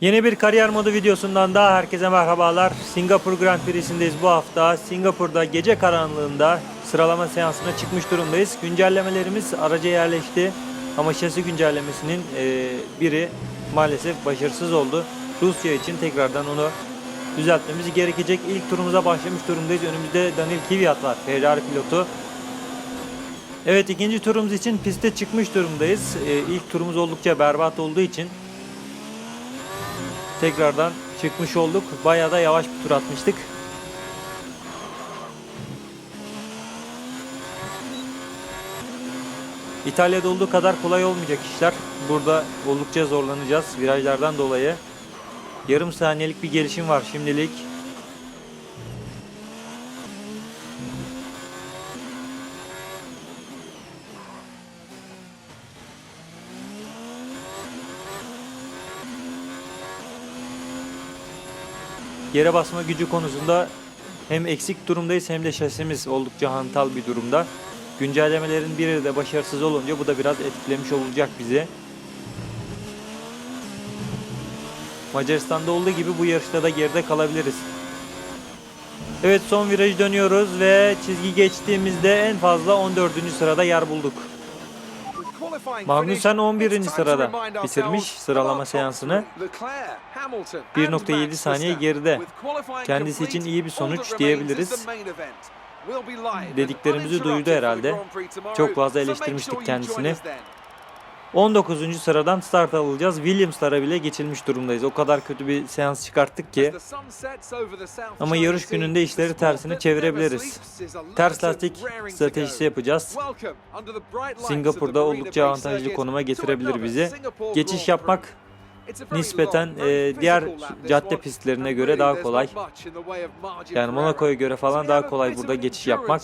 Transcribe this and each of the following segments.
Yeni bir kariyer modu videosundan daha herkese merhabalar. Singapur Grand Prix'sindeyiz bu hafta. Singapur'da gece karanlığında sıralama seansına çıkmış durumdayız. Güncellemelerimiz araca yerleşti. Ama şasi güncellemesinin e, biri maalesef başarısız oldu. Rusya için tekrardan onu düzeltmemiz gerekecek. İlk turumuza başlamış durumdayız. Önümüzde Daniel Kvyat var. Ferrari pilotu. Evet ikinci turumuz için piste çıkmış durumdayız. E, ilk turumuz oldukça berbat olduğu için tekrardan çıkmış olduk. Bayağı da yavaş bir tur atmıştık. İtalya'da olduğu kadar kolay olmayacak işler. Burada oldukça zorlanacağız virajlardan dolayı. Yarım saniyelik bir gelişim var şimdilik. Yere basma gücü konusunda hem eksik durumdayız hem de şasimiz oldukça hantal bir durumda. Güncellemelerin biri de başarısız olunca bu da biraz etkilemiş olacak bizi. Macaristan'da olduğu gibi bu yarışta da geride kalabiliriz. Evet son virajı dönüyoruz ve çizgi geçtiğimizde en fazla 14. sırada yer bulduk. Magnussen 11. sırada bitirmiş sıralama seansını. 1.7 saniye geride. Kendisi için iyi bir sonuç diyebiliriz. Dediklerimizi duydu herhalde. Çok fazla eleştirmiştik kendisini. 19. sıradan start alacağız. Williams'lara bile geçilmiş durumdayız. O kadar kötü bir seans çıkarttık ki. Ama yarış gününde işleri tersine çevirebiliriz. Ters lastik stratejisi yapacağız. Singapur'da oldukça avantajlı konuma getirebilir bizi. Geçiş yapmak nispeten e, diğer cadde pistlerine göre daha kolay. yani Monaco'ya göre falan daha kolay burada geçiş yapmak.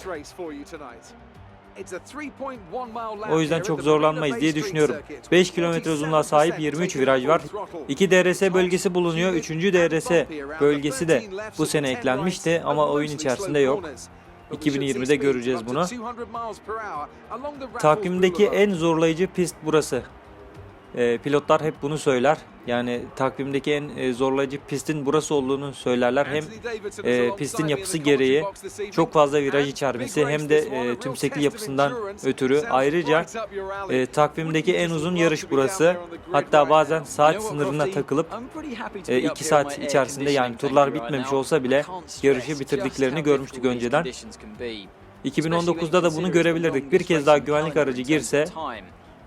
O yüzden çok zorlanmayız diye düşünüyorum. 5 kilometre uzunluğa sahip 23 viraj var. 2 DRS bölgesi bulunuyor. 3. DRS bölgesi de bu sene eklenmişti ama oyun içerisinde yok. 2020'de göreceğiz bunu. Takvimdeki en zorlayıcı pist burası. Ee, pilotlar hep bunu söyler. Yani takvimdeki en e, zorlayıcı pistin burası olduğunu söylerler. Hem e, pistin yapısı gereği çok fazla viraj içermesi hem de e, tümsekli yapısından ötürü ayrıca e, takvimdeki en uzun yarış burası. Hatta bazen saat sınırına takılıp 2 saat içerisinde yani turlar bitmemiş olsa bile yarışı bitirdiklerini görmüştük önceden. 2019'da da bunu görebilirdik. Bir kez daha güvenlik aracı girse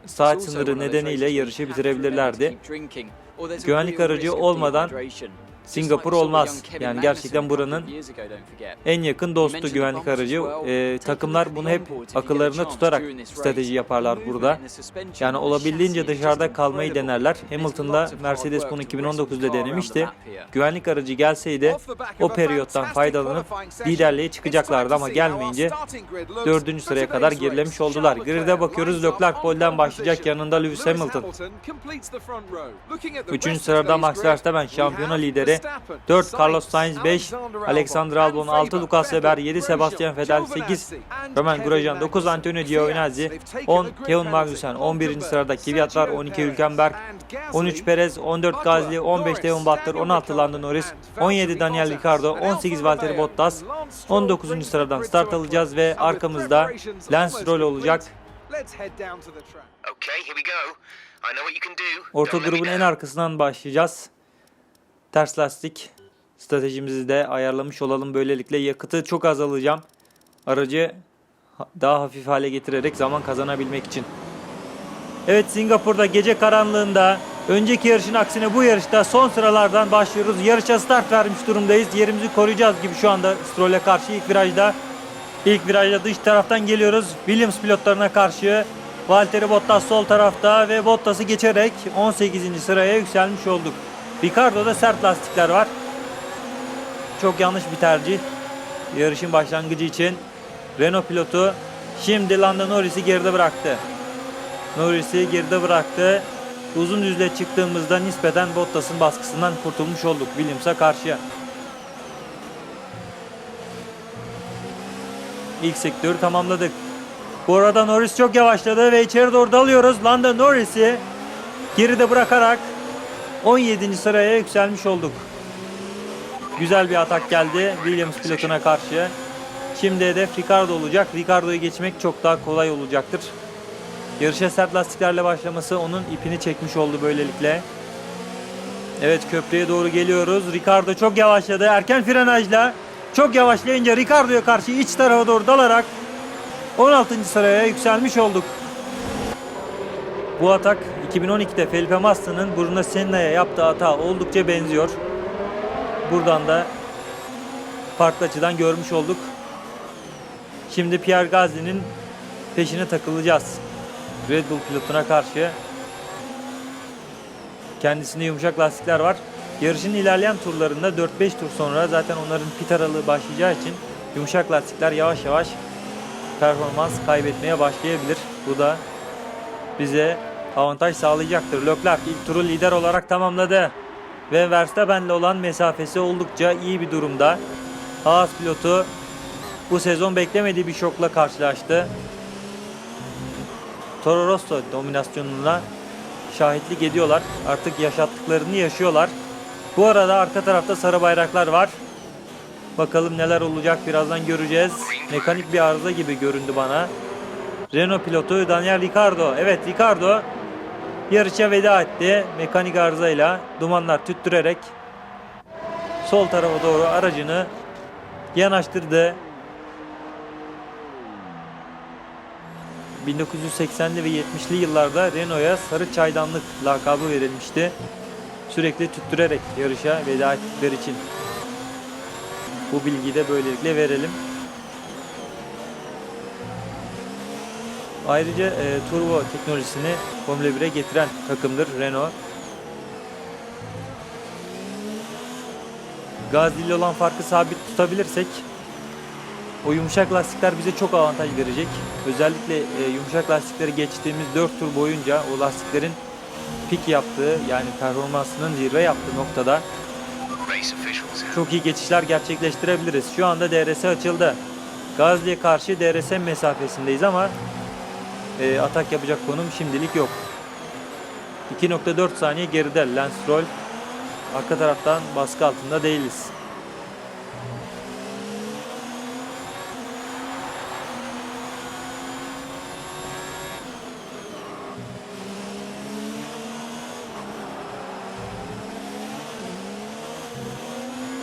saat sınırı nedeniyle yarışı bitirebilirlerdi. Güvenlik aracı olmadan Singapur olmaz. Yani gerçekten buranın en yakın dostu güvenlik aracı. Ee, takımlar bunu hep akıllarında tutarak strateji yaparlar burada. Yani olabildiğince dışarıda kalmayı denerler. Hamilton'da Mercedes bunu 2019'da denemişti. Güvenlik aracı gelseydi o periyottan faydalanıp liderliğe çıkacaklardı ama gelmeyince dördüncü sıraya kadar gerilemiş oldular. Grid'e bakıyoruz Leclerc polden başlayacak yanında Lewis Hamilton. Üçüncü sırada Max Verstappen şampiyona lideri. 4 Carlos Sainz 5, Alexander Albon 6, Lucas Weber 7, Sebastian Vettel 8, Roman Grosjean 9, Antonio Giovinazzi 10, Kevin Magnussen 11. sırada Kvyat var 12 Hülkenberg 13 Perez 14 Gasly 15 Devon Butler 16 Lando Norris 17 Daniel Ricciardo 18 Valtteri Bottas 19. sıradan start alacağız ve arkamızda Lance Stroll olacak. Orta grubun en arkasından başlayacağız. Ters lastik stratejimizi de ayarlamış olalım. Böylelikle yakıtı çok azalacağım. Aracı ha- daha hafif hale getirerek zaman kazanabilmek için. Evet Singapur'da gece karanlığında önceki yarışın aksine bu yarışta son sıralardan başlıyoruz. Yarışa start vermiş durumdayız. Yerimizi koruyacağız gibi şu anda Stroll'e karşı ilk virajda. İlk virajda dış taraftan geliyoruz. Williams pilotlarına karşı Valtteri Bottas sol tarafta ve Bottas'ı geçerek 18. sıraya yükselmiş olduk. Ricardo'da sert lastikler var. Çok yanlış bir tercih. Yarışın başlangıcı için Renault pilotu şimdi Lando Norris'i geride bıraktı. Norris'i geride bıraktı. Uzun düzle çıktığımızda nispeten Bottas'ın baskısından kurtulmuş olduk Williams'a karşı. İlk sektörü tamamladık. Bu arada Norris çok yavaşladı ve içeri doğru dalıyoruz. Lando Norris'i geride bırakarak 17. sıraya yükselmiş olduk. Güzel bir atak geldi Williams pilotuna karşı. Şimdi hedef Ricardo olacak. Ricardo'yu geçmek çok daha kolay olacaktır. Yarışa sert lastiklerle başlaması onun ipini çekmiş oldu böylelikle. Evet köprüye doğru geliyoruz. Ricardo çok yavaşladı. Erken frenajla çok yavaşlayınca Ricardo'ya karşı iç tarafa doğru dalarak 16. sıraya yükselmiş olduk. Bu atak 2012'de Felipe Massa'nın Bruno Senna'ya yaptığı hata oldukça benziyor. Buradan da farklı açıdan görmüş olduk. Şimdi Pierre Gasly'nin peşine takılacağız. Red Bull pilotuna karşı. Kendisinde yumuşak lastikler var. Yarışın ilerleyen turlarında 4-5 tur sonra zaten onların pit aralığı başlayacağı için yumuşak lastikler yavaş yavaş performans kaybetmeye başlayabilir. Bu da bize avantaj sağlayacaktır. Leclerc ilk turu lider olarak tamamladı. Ve Verstappen'le olan mesafesi oldukça iyi bir durumda. Haas pilotu bu sezon beklemediği bir şokla karşılaştı. Toro Rosso dominasyonuna şahitlik ediyorlar. Artık yaşattıklarını yaşıyorlar. Bu arada arka tarafta sarı bayraklar var. Bakalım neler olacak birazdan göreceğiz. Mekanik bir arıza gibi göründü bana. Renault pilotu Daniel Ricciardo. Evet Ricciardo yarışa veda etti. Mekanik arızayla dumanlar tüttürerek sol tarafa doğru aracını yanaştırdı. 1980'li ve 70'li yıllarda Renault'a sarı çaydanlık lakabı verilmişti. Sürekli tüttürerek yarışa veda ettikleri için. Bu bilgiyi de böylelikle verelim. Ayrıca e, turbo teknolojisini Formula 1'e getiren takımdır Renault. Gazli ile olan farkı sabit tutabilirsek o yumuşak lastikler bize çok avantaj verecek. Özellikle e, yumuşak lastikleri geçtiğimiz 4 tur boyunca o lastiklerin pik yaptığı yani performansının zirve yaptığı noktada çok iyi geçişler gerçekleştirebiliriz. Şu anda DRS açıldı. Gazli'ye karşı DRS mesafesindeyiz ama e, atak yapacak konum şimdilik yok. 2.4 saniye geride Lance Stroll. Arka taraftan baskı altında değiliz.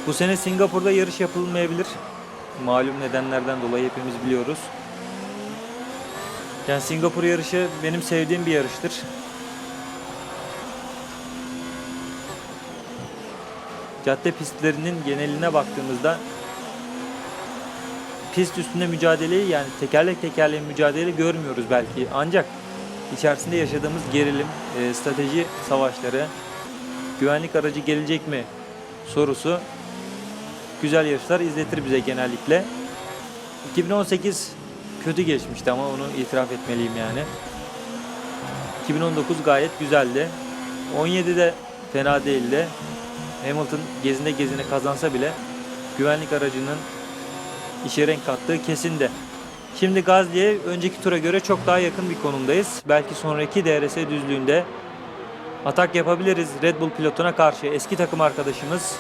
Bu sene Singapur'da yarış yapılmayabilir. Malum nedenlerden dolayı hepimiz biliyoruz. Yani Singapur yarışı benim sevdiğim bir yarıştır. Cadde pistlerinin geneline baktığımızda pist üstünde mücadeleyi yani tekerlek tekerleğe mücadele görmüyoruz belki. Ancak içerisinde yaşadığımız gerilim, e, strateji savaşları, güvenlik aracı gelecek mi sorusu güzel yarışlar izletir bize genellikle. 2018 kötü geçmişti ama onu itiraf etmeliyim yani. 2019 gayet güzeldi. 17'de fena değildi. Hamilton gezinde gezine kazansa bile güvenlik aracının işe renk kattığı kesindi. Şimdi Gazli'ye önceki tura göre çok daha yakın bir konumdayız. Belki sonraki DRS düzlüğünde atak yapabiliriz Red Bull pilotuna karşı. Eski takım arkadaşımız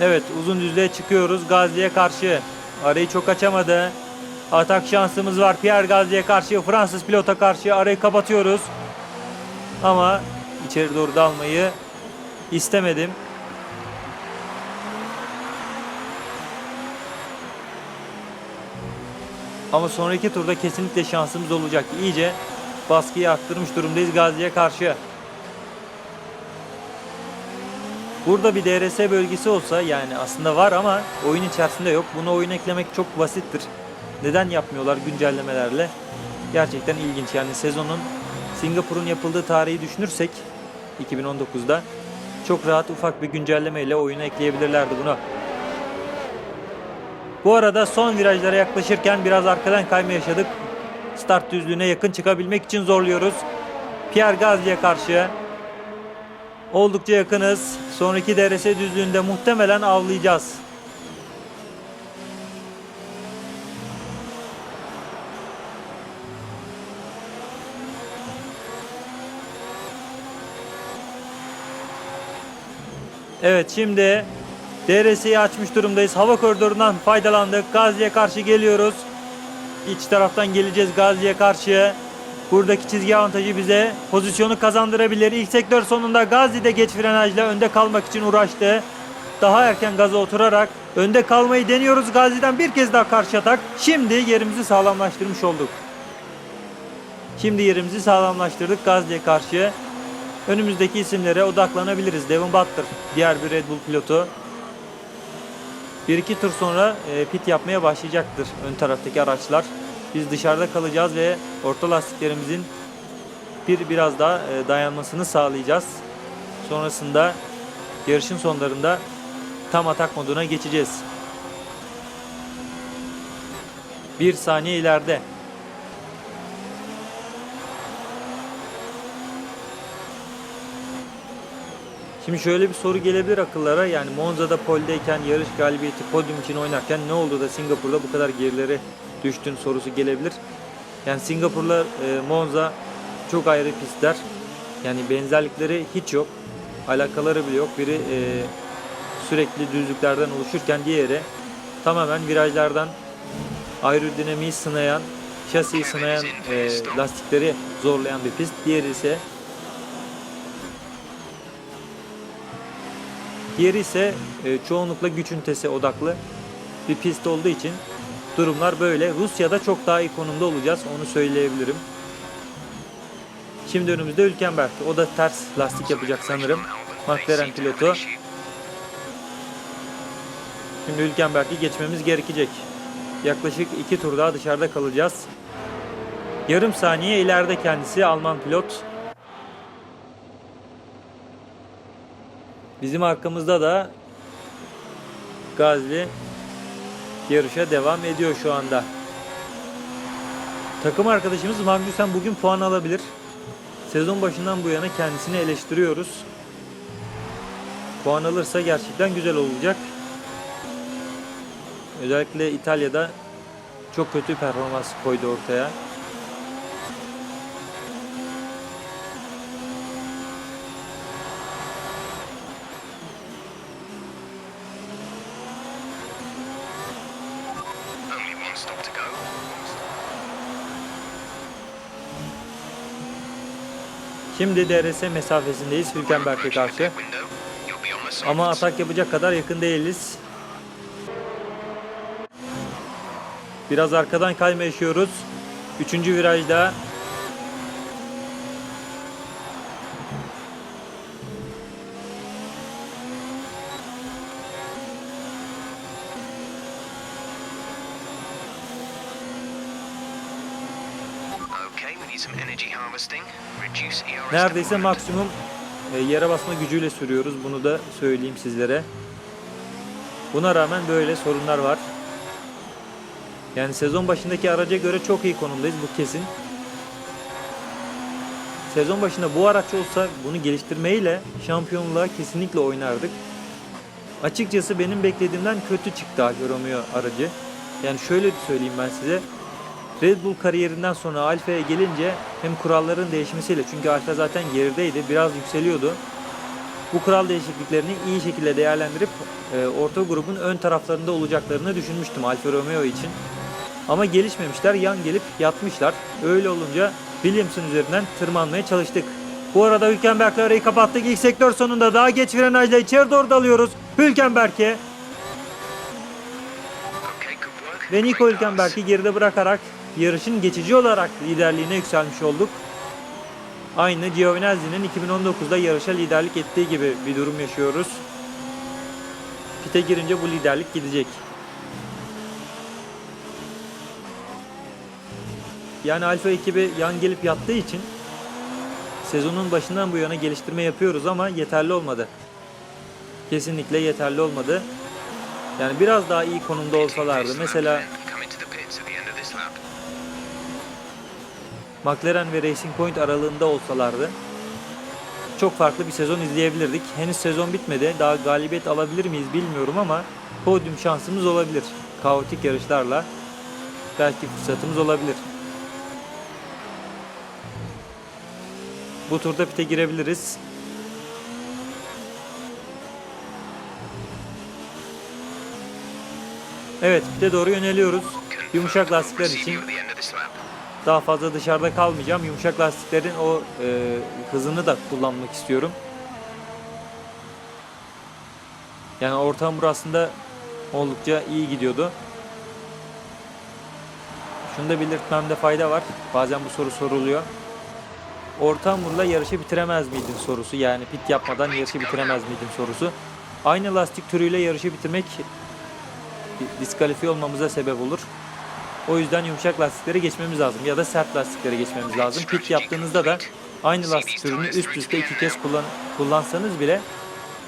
Evet uzun düzlüğe çıkıyoruz Gazli'ye karşı. Arayı çok açamadı. Atak şansımız var Pierre Gazli'ye karşı. Fransız pilota karşı arayı kapatıyoruz. Ama içeri doğru dalmayı istemedim. Ama sonraki turda kesinlikle şansımız olacak. İyice baskıyı arttırmış durumdayız Gazli'ye karşı. Burada bir DRS bölgesi olsa yani aslında var ama oyun içerisinde yok. Bunu oyun eklemek çok basittir. Neden yapmıyorlar güncellemelerle? Gerçekten ilginç. Yani sezonun Singapur'un yapıldığı tarihi düşünürsek 2019'da çok rahat ufak bir güncellemeyle oyuna ekleyebilirlerdi bunu. Bu arada son virajlara yaklaşırken biraz arkadan kayma yaşadık. Start düzlüğüne yakın çıkabilmek için zorluyoruz. Pierre Gasly'e karşı Oldukça yakınız. Sonraki DRS düzlüğünde muhtemelen avlayacağız. Evet şimdi DRS'yi açmış durumdayız. Hava koridorundan faydalandık. Gazi'ye karşı geliyoruz. İç taraftan geleceğiz Gazi'ye karşı. Buradaki çizgi avantajı bize pozisyonu kazandırabilir. İlk sektör sonunda Gazi de geç frenajla önde kalmak için uğraştı. Daha erken gaza oturarak önde kalmayı deniyoruz. Gazi'den bir kez daha karşı atak. Şimdi yerimizi sağlamlaştırmış olduk. Şimdi yerimizi sağlamlaştırdık Gazi'ye karşı. Önümüzdeki isimlere odaklanabiliriz. Devon Butler, diğer bir Red Bull pilotu. Bir iki tur sonra e, pit yapmaya başlayacaktır ön taraftaki araçlar. Biz dışarıda kalacağız ve orta lastiklerimizin bir biraz daha e, dayanmasını sağlayacağız. Sonrasında yarışın sonlarında tam atak moduna geçeceğiz. Bir saniye ileride. Şimdi şöyle bir soru gelebilir akıllara. Yani Monza'da poldeyken yarış galibiyeti podyum için oynarken ne oldu da Singapur'da bu kadar gerilere düştün sorusu gelebilir. Yani Singapur'la e, Monza çok ayrı pistler. Yani benzerlikleri hiç yok. Alakaları bile yok. Biri e, sürekli düzlüklerden oluşurken diğeri tamamen virajlardan aerodinamiği sınayan, şasiyi sınayan e, lastikleri zorlayan bir pist. Diğeri ise Diğeri ise e, çoğunlukla güç ünitesi odaklı bir pist olduğu için durumlar böyle. Rusya'da çok daha iyi konumda olacağız onu söyleyebilirim. Şimdi önümüzde Hülkenberg. O da ters lastik yapacak sanırım. McLaren pilotu. Şimdi Hülkenberg'i geçmemiz gerekecek. Yaklaşık iki tur daha dışarıda kalacağız. Yarım saniye ileride kendisi Alman pilot. Bizim arkamızda da Gazli yarışa devam ediyor şu anda. Takım arkadaşımız Magnussen bugün puan alabilir. Sezon başından bu yana kendisini eleştiriyoruz. Puan alırsa gerçekten güzel olacak. Özellikle İtalya'da çok kötü performans koydu ortaya. Şimdi DRS mesafesindeyiz Hülkenberg'e karşı. Ama atak yapacak kadar yakın değiliz. Biraz arkadan kayma yaşıyoruz. Üçüncü virajda neredeyse maksimum e, yere basma gücüyle sürüyoruz. Bunu da söyleyeyim sizlere. Buna rağmen böyle sorunlar var. Yani sezon başındaki araca göre çok iyi konumdayız bu kesin. Sezon başında bu araç olsa bunu geliştirmeyle şampiyonluğa kesinlikle oynardık. Açıkçası benim beklediğimden kötü çıktı Alfa Romeo aracı. Yani şöyle söyleyeyim ben size. Red Bull kariyerinden sonra Alfa'ya gelince hem kuralların değişmesiyle çünkü Alfa zaten gerideydi biraz yükseliyordu. Bu kural değişikliklerini iyi şekilde değerlendirip e, orta grubun ön taraflarında olacaklarını düşünmüştüm Alfa Romeo için. Ama gelişmemişler, yan gelip yatmışlar. Öyle olunca Williams'ın üzerinden tırmanmaya çalıştık. Bu arada Hülkenberg'le arayı kapattık. İlk sektör sonunda daha geç frenajla içeri doğru dalıyoruz. Hülkenberg'e ve Nico Hülkenberg'i geride bırakarak yarışın geçici olarak liderliğine yükselmiş olduk. Aynı Giovinazzi'nin 2019'da yarışa liderlik ettiği gibi bir durum yaşıyoruz. Pite girince bu liderlik gidecek. Yani Alfa ekibi yan gelip yattığı için sezonun başından bu yana geliştirme yapıyoruz ama yeterli olmadı. Kesinlikle yeterli olmadı. Yani biraz daha iyi konumda olsalardı. Mesela McLaren ve Racing Point aralığında olsalardı çok farklı bir sezon izleyebilirdik. Henüz sezon bitmedi. Daha galibiyet alabilir miyiz bilmiyorum ama podyum şansımız olabilir. Kaotik yarışlarla belki fırsatımız olabilir. Bu turda pite girebiliriz. Evet pite doğru yöneliyoruz. Yumuşak lastikler için daha fazla dışarıda kalmayacağım. Yumuşak lastiklerin o e, hızını da kullanmak istiyorum. Yani orta hamur aslında oldukça iyi gidiyordu. Şunu da belirtmemde fayda var. Bazen bu soru soruluyor. Orta hamurla yarışı bitiremez miydin sorusu. Yani pit yapmadan yarışı bitiremez miydin sorusu. Aynı lastik türüyle yarışı bitirmek diskalifiye olmamıza sebep olur. O yüzden yumuşak lastikleri geçmemiz lazım ya da sert lastikleri geçmemiz lazım. Pit yaptığınızda da aynı lastik türünü üst üste iki kez kullan kullansanız bile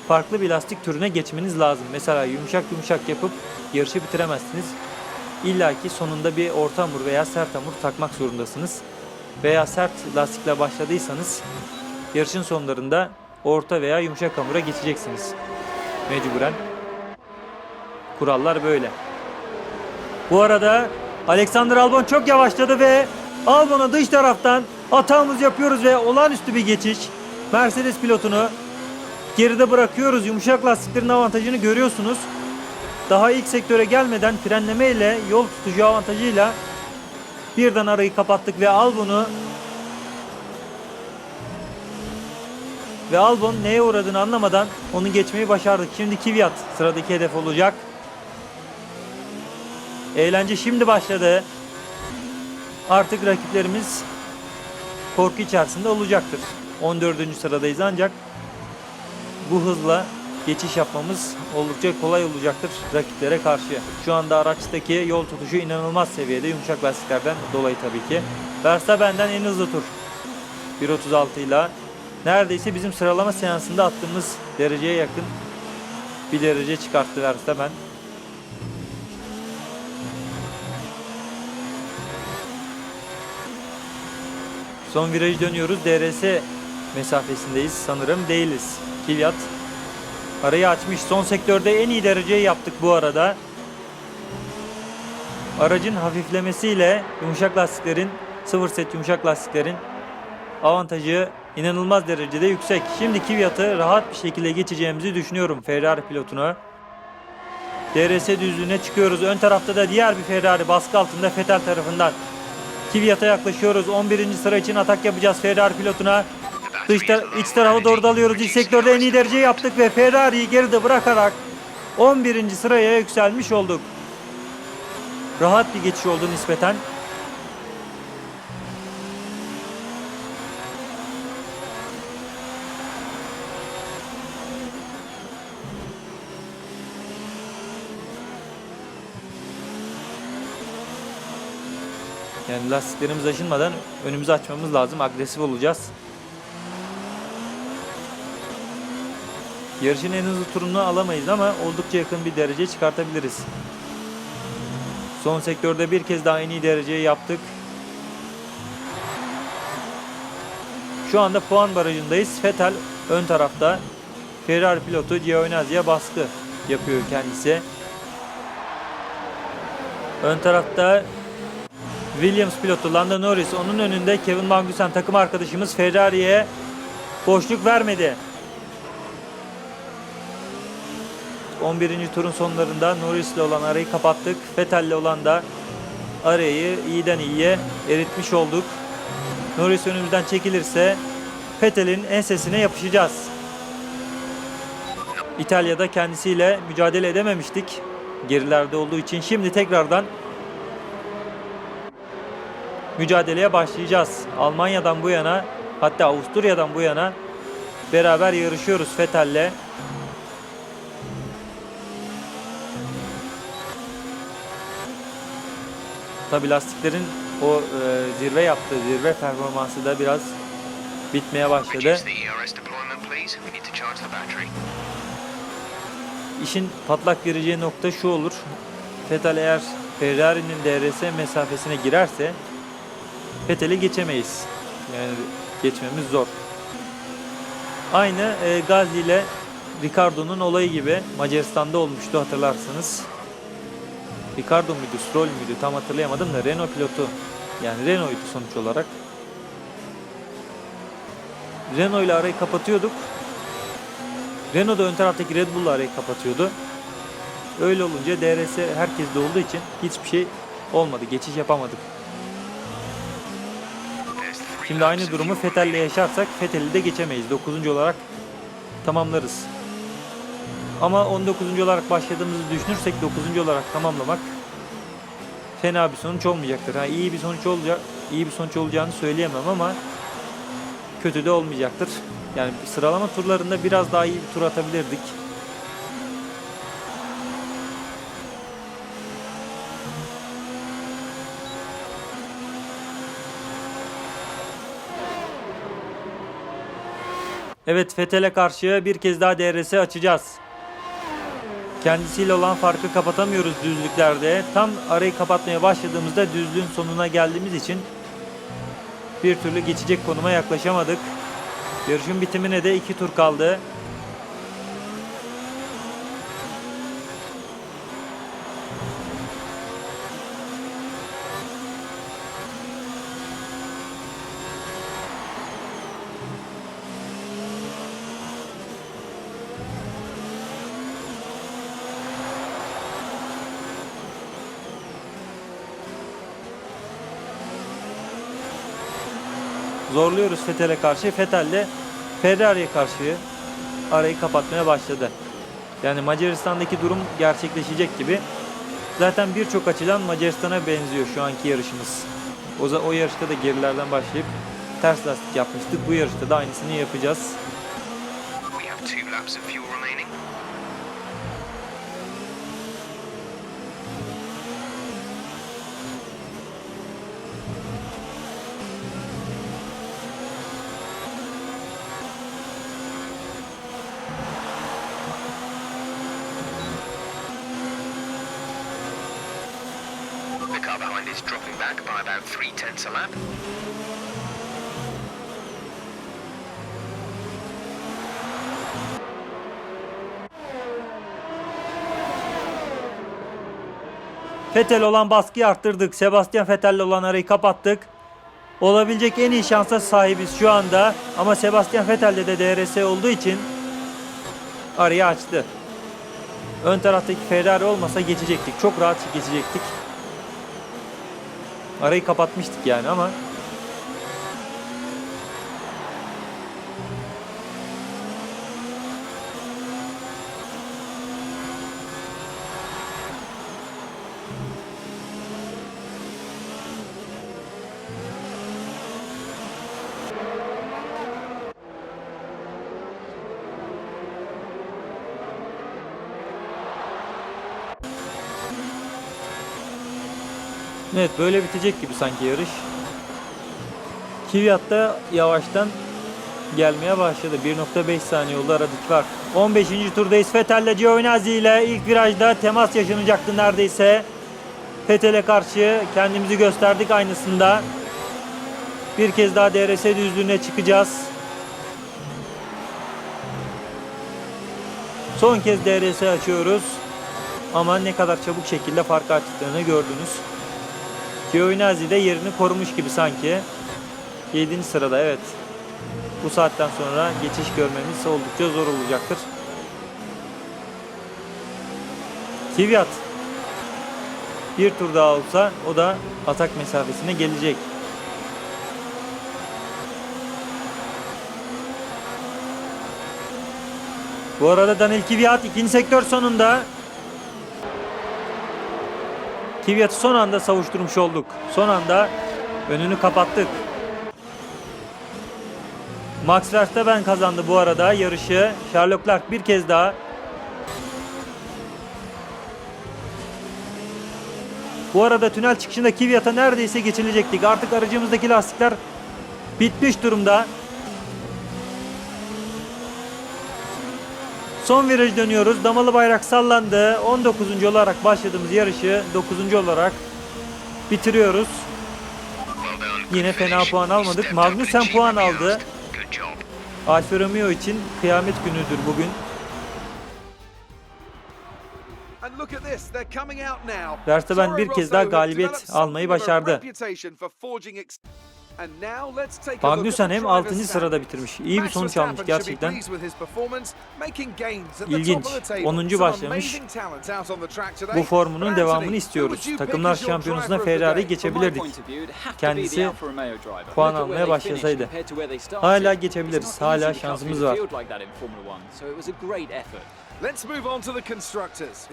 farklı bir lastik türüne geçmeniz lazım. Mesela yumuşak yumuşak yapıp yarışı bitiremezsiniz. İlla ki sonunda bir orta hamur veya sert hamur takmak zorundasınız. Veya sert lastikle başladıysanız yarışın sonlarında orta veya yumuşak hamura geçeceksiniz. Mecburen. Kurallar böyle. Bu arada Alexander Albon çok yavaşladı ve Albon'a dış taraftan hatamız yapıyoruz ve olağanüstü bir geçiş. Mercedes pilotunu geride bırakıyoruz. Yumuşak lastiklerin avantajını görüyorsunuz. Daha ilk sektöre gelmeden frenleme ile yol tutucu avantajıyla birden arayı kapattık ve Albon'u ve Albon neye uğradığını anlamadan onu geçmeyi başardık. Şimdi Kvyat sıradaki hedef olacak. Eğlence şimdi başladı. Artık rakiplerimiz korku içerisinde olacaktır. 14. sıradayız ancak bu hızla geçiş yapmamız oldukça kolay olacaktır rakiplere karşı. Şu anda araçtaki yol tutuşu inanılmaz seviyede yumuşak lastiklerden dolayı tabii ki. Verstappen'den en hızlı tur. 1.36 ile neredeyse bizim sıralama seansında attığımız dereceye yakın bir derece çıkarttı Verstappen. Son virajı dönüyoruz. DRS mesafesindeyiz sanırım. Değiliz. Kvyat arayı açmış. Son sektörde en iyi dereceyi yaptık bu arada. Aracın hafiflemesiyle yumuşak lastiklerin, sıfır set yumuşak lastiklerin avantajı inanılmaz derecede yüksek. Şimdi Kvyat'ı rahat bir şekilde geçeceğimizi düşünüyorum Ferrari pilotunu. DRS düzlüğüne çıkıyoruz. Ön tarafta da diğer bir Ferrari baskı altında Vettel tarafından. Kvyat'a yaklaşıyoruz. 11. sıra için atak yapacağız Ferrari pilotuna. Dış tar- iç tarafa doğru dalıyoruz. İlk sektörde en iyi derece yaptık ve Ferrari'yi geride bırakarak 11. sıraya yükselmiş olduk. Rahat bir geçiş oldu nispeten. Lastiklerimiz aşınmadan önümüzü açmamız lazım. Agresif olacağız. Yarışın en hızlı turunu alamayız ama oldukça yakın bir derece çıkartabiliriz. Son sektörde bir kez daha en iyi dereceyi yaptık. Şu anda puan barajındayız. Vettel ön tarafta. Ferrari pilotu Giovinazzi'ye baskı yapıyor kendisi. Ön tarafta Williams pilotu Lando Norris onun önünde Kevin Magnussen takım arkadaşımız Ferrari'ye boşluk vermedi. 11. turun sonlarında Norris ile olan arayı kapattık. Vettel ile olan da arayı iyiden iyiye eritmiş olduk. Norris önümüzden çekilirse Vettel'in ensesine yapışacağız. İtalya'da kendisiyle mücadele edememiştik. Gerilerde olduğu için şimdi tekrardan mücadeleye başlayacağız. Almanya'dan bu yana hatta Avusturya'dan bu yana beraber yarışıyoruz Vettel'le. Tabi lastiklerin o e, zirve yaptığı zirve performansı da biraz bitmeye başladı. İşin patlak vereceği nokta şu olur. Vettel eğer Ferrari'nin DRS mesafesine girerse Vettel'i geçemeyiz. Yani geçmemiz zor. Aynı e, Gazli ile Ricardo'nun olayı gibi Macaristan'da olmuştu hatırlarsınız. Ricardo muydu, Stroll müydü tam hatırlayamadım da Renault pilotu yani Renault'ydu sonuç olarak. Renault ile arayı kapatıyorduk. Renault da ön taraftaki Red Bull'la arayı kapatıyordu. Öyle olunca DRS herkeste olduğu için hiçbir şey olmadı. Geçiş yapamadık. Şimdi aynı durumu remaining. yaşarsak Fethel'i de geçemeyiz. 9. olarak tamamlarız. Ama 19. olarak başladığımızı düşünürsek 9. olarak tamamlamak fena bir sonuç olmayacaktır. Ha, iyi bir sonuç olacak, iyi bir sonuç olacağını söyleyemem ama kötü de olmayacaktır. Yani sıralama turlarında biraz daha iyi bir tur atabilirdik. Evet Fethel'e karşı bir kez daha DRS açacağız. Kendisiyle olan farkı kapatamıyoruz düzlüklerde. Tam arayı kapatmaya başladığımızda düzlüğün sonuna geldiğimiz için bir türlü geçecek konuma yaklaşamadık. Yarışın bitimine de iki tur kaldı. Zorluyoruz Fethel'e karşı. Fethel de Ferrari'ye karşı arayı kapatmaya başladı. Yani Macaristan'daki durum gerçekleşecek gibi. Zaten birçok açıdan Macaristan'a benziyor şu anki yarışımız. O, o yarışta da gerilerden başlayıp ters lastik yapmıştık. Bu yarışta da aynısını yapacağız. We have two laps of fuel back by about three tenths a lap. Fettel olan baskıyı arttırdık. Sebastian Vettel'le olan arayı kapattık. Olabilecek en iyi şansa sahibiz şu anda. Ama Sebastian Vettel'de de DRS olduğu için arayı açtı. Ön taraftaki Ferrari olmasa geçecektik. Çok rahat geçecektik. Arayı kapatmıştık yani ama Evet böyle bitecek gibi sanki yarış. Kvyat da yavaştan gelmeye başladı. 1.5 saniye oldu aradık var. 15. turdayız. Vettel'le Giovinazzi ile ilk virajda temas yaşanacaktı neredeyse. Vettel'e karşı kendimizi gösterdik aynısında. Bir kez daha DRS düzlüğüne çıkacağız. Son kez DRS açıyoruz. Ama ne kadar çabuk şekilde farkı açtıklarını gördünüz. Giovinazzi de yerini korumuş gibi sanki. 7. sırada evet. Bu saatten sonra geçiş görmemiz oldukça zor olacaktır. Kvyat bir tur daha olsa o da atak mesafesine gelecek. Bu arada Daniel Kvyat ikinci sektör sonunda Kvyat'ı son anda savuşturmuş olduk. Son anda önünü kapattık. Max Verstappen kazandı bu arada yarışı. Sherlock Clark bir kez daha. Bu arada tünel çıkışında Kvyat'a neredeyse geçilecektik. Artık aracımızdaki lastikler bitmiş durumda. Son viraj dönüyoruz. Damalı bayrak sallandı. 19. olarak başladığımız yarışı 9. olarak bitiriyoruz. Yine fena puan almadık. Magnussen puan aldı. Alfa Romeo için kıyamet günüdür bugün. Verstappen bir kez daha galibiyet almayı başardı. Ex- Magnussen hem 6. sırada bitirmiş. İyi bir sonuç almış gerçekten. İlginç. 10. başlamış. Bu formunun devamını istiyoruz. Takımlar şampiyonasında Ferrari'yi geçebilirdik. Kendisi puan almaya başlasaydı. Hala geçebiliriz. Hala şansımız var.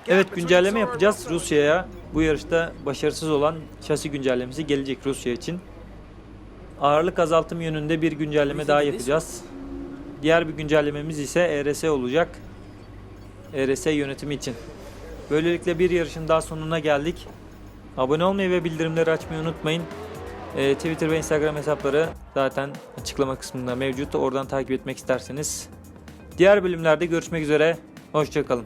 Evet güncelleme yapacağız Rusya'ya. Bu yarışta başarısız olan şasi güncellemesi gelecek Rusya için. Ağırlık azaltım yönünde bir güncelleme daha yapacağız. Diğer bir güncellememiz ise ERS olacak. ERS yönetimi için. Böylelikle bir yarışın daha sonuna geldik. Abone olmayı ve bildirimleri açmayı unutmayın. Ee, Twitter ve Instagram hesapları zaten açıklama kısmında mevcut. Oradan takip etmek isterseniz. Diğer bölümlerde görüşmek üzere. Hoşçakalın.